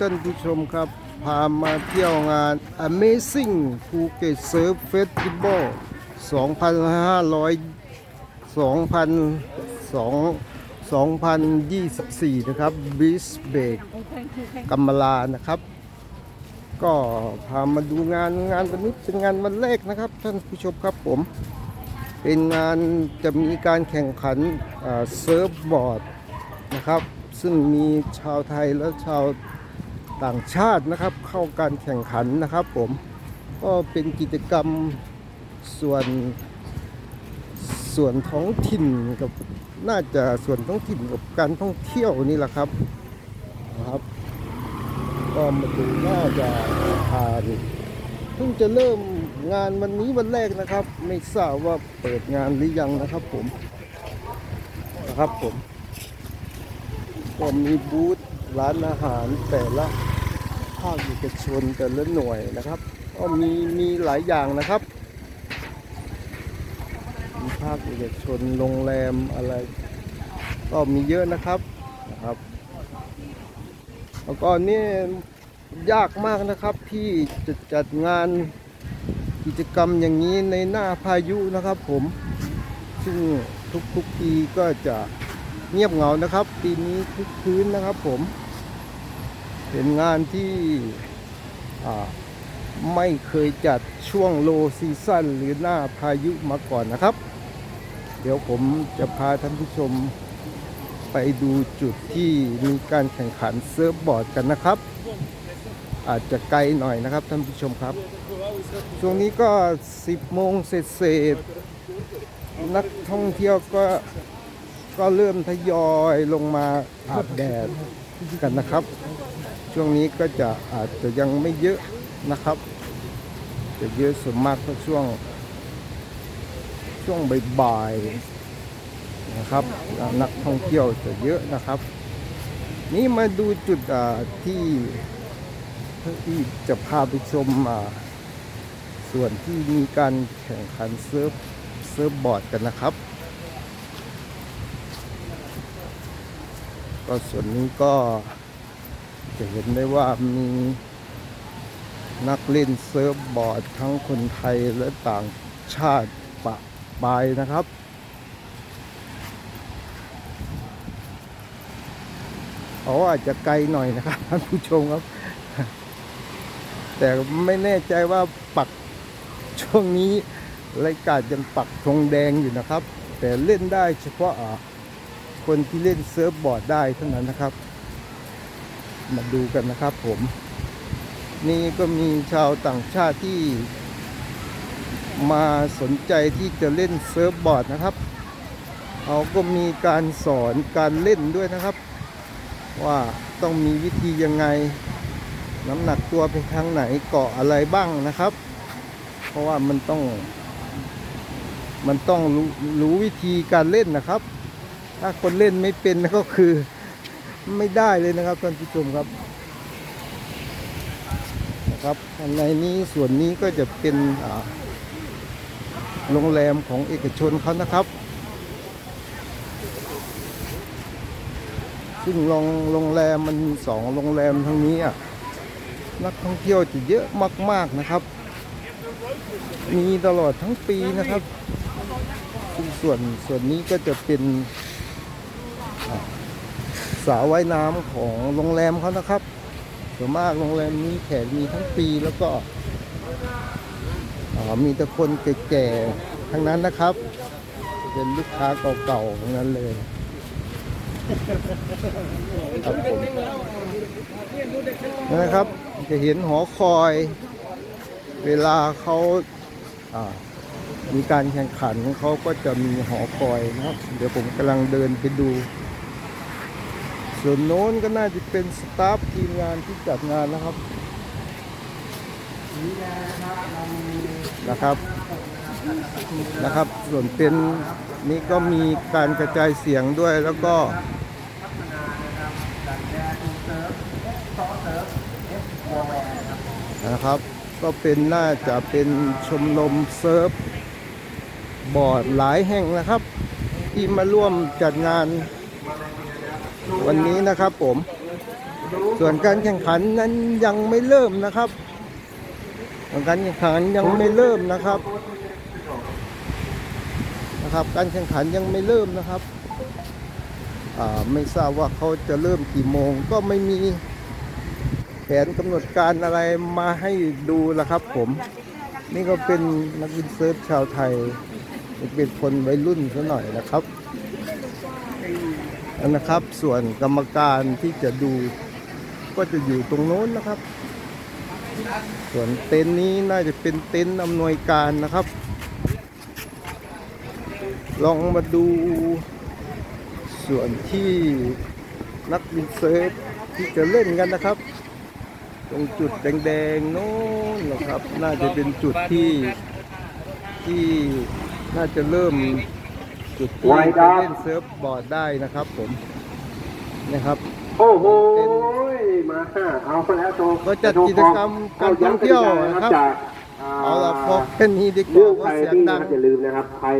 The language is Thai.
ท่านผู้ชมครับ พามาเที่ยวงาน Amazing Phuket Surf Festival 2,500 2024 นะครับ Beach Break กำมลานะครับ ก็พามาดูงานงานวันนี้เป็นงานวันแรกนะครับ ท่านผู้ชมครับผม เป็นงานจะมีการแข่งขันเซิร์ฟบอร์ดนะครับ ซึ่งมีชาวไทยและชาว ต่างชาตินะครับ เข้าการแข่งขันนะครับ ผมก็เป็นกิจกรรมส่วนส่วนท้องถิ่นกับน่าจะส่วนท้องถิ่นกับการท่องเที่ยวนี่แหละครับนะครับ ก็มาดูน่าจะผ่านเพิ่งจะเริ่มงานวันนี้วันแรกนะครับ ไม่ทราบว่าเปิดงานหรือยังนะครับผมนะครับผมก็มีบูธร้านอาหารแต่ละ ภาคเอกชนแต่ละหน่วยนะครับก็มีมีหลายอย่างนะครับมีภาคเอกชนโรงแรมอะไร ก็มีเยอะนะครับนะครับ แล้วก็นี่ยากมากนะครับที่จะจัดงานกิจกรรมอย่างนี้ในหน้าพายุนะครับผม ซึ่งทุกๆปีก็จะเงียบเหงานะครับ ปีนี้คึกคืนนะครับผม เป็นงานที่ไม่เคยจัดช่วงโลซีซั่นหรือหน้าพายุมาก่อนนะครับ เดี๋ยวผมจะพาท่านผู้ชมไปดูจุดที่มีการแข่งขันเซิร์ฟบอร์ดกันนะครับ อาจจะไกลหน่อยนะครับท่านผู้ชมครับ ช่วงนี้ก็ 10 โมงเศษๆนักท่องเที่ยวก็ก็เริ่มทยอยลงมาอาบแดด กันนะครับ ช่วงนี้ก็จะอาจจะยังไม่เยอะนะครับ จะเยอะส่วนมากก็ช่วง ช่วงบ่ายๆนะครับ นักท่องเที่ยวจะเยอะนะครับ นี่มาดูจุดที่ที่จะพาไปชมอ่าส่วนที่มีการแข่งขันเซิร์ฟเซิร์ฟบอร์ดกันนะครับ ก็ส่วนนี้ก็จะเห็นได้ว่ามีนักเล่นเซิร์ฟบอร์ดทั้งคนไทยและต่างชาติปะปายนะครับ เขาอาจจะไกลหน่อยนะครับท่านผู้ชมครับ แต่ไม่แน่ใจว่าปักช่วงนี้รายการยังปักธงแดงอยู่นะครับ แต่เล่นได้เฉพาะ คนที่เล่นเซิร์ฟบอร์ดได้เท่านั้นนะครับ มาดูกันนะครับผม นี่ก็มีชาวต่างชาติที่มาสนใจที่จะเล่นเซิร์ฟบอร์ดนะครับเขาก็มีการสอนการเล่นด้วยนะครับ ว่าต้องมีวิธียังไง น้ำหนักตัวไปทางไหนเกาะอะไรบ้างนะครับ เพราะว่ามันต้อง มันต้องรรู้วิธีการเล่นนะครับ ถ้าคนเล่นไม่เป็นก็คือไม่ได้เลยนะครับท่านผู้ชมครับนะครับในนี้ส่วนนี้ก็จะเป็นโรงแรมของเอกชนเขานะครับ ซึ่งโรงโรงแรมมันมีสองโรงแรมทั้งนี้อะนักท่องเที่ยวจะเยอะมาก ๆนะครับ มีตลอดทั้งปีนะครับ ส่วนส่วนนี้ก็จะเป็น สระว่ายน้ำของโรงแรมเขานะครับส่วนมากโรงแรมนี้แขกมีทั้งปีแล้วก็มีแต่คนแก่ๆทั้งนั้นนะครับ เป็นลูกค้าเก่าๆทั้งนั้นเลยครับผมนะครับ จะเห็นหอคอย เวลาเขาามีการแข่งขันเขาก็จะมีหอคอยนะครับ เดี๋ยวผมกำลังเดินไปดู ส่วนโน้นก็น่าจะเป็นสตาฟทีมงานที่จัดงานนะครับนะครับนะครับ ส่วนเป็นนี้ก็มีการกระจายเสียงด้วยแล้วก็นะครับ ก็เป็นน่าจะเป็นชมรมเซิร์ฟบอร์ดหลายแห่งนะครับ ที่มาร่วมจัดงาน วันนี้นะครับผม ส่วนการแข่งขันนั้นยังไม่เริ่มนะครับส่วนการแข่งขันยังไม่เริ่มนะครับนะครับ การแข่งขันยังไม่เริ่มนะครับไม่ทราบว่าเขาจะเริ่มกี่โมง ก็ไม่มีแผนกำหนดการอะไรมาให้ดูละครับ ผม นี่ก็เป็นนักวินเซิร์ฟชาวไทย เป็นคนวัยรุ่นซะหน่อยนะครับ นะครับ ส่วนกรรมการที่จะดูก็จะอยู่ตรงโน้นนะครับ ส่วนเต็นท์นี้น่าจะเป็นเต็นท์อำนวยการนะครับ ลองมาดูส่วนที่นักวินเซิร์ฟที่จะเล่นกันนะครับ ตรงจุดแดงๆโน้นนะครับ น่าจะเป็นจุดที่ที่น่าจะเริ่ม จุดที่จะเล่นเซิร์ฟบอร์ดได้นะครับผมนะครับ โอ้โหมาเอาไปแล้วโตก็จัดกิจกรรมการท่องเที่ยวนะครับจากเอาละพอแค่นี้ดีกเรื่ว่าองเพไทราะยเสียงที่ดันะงครับอย่าลืมนะครับใคร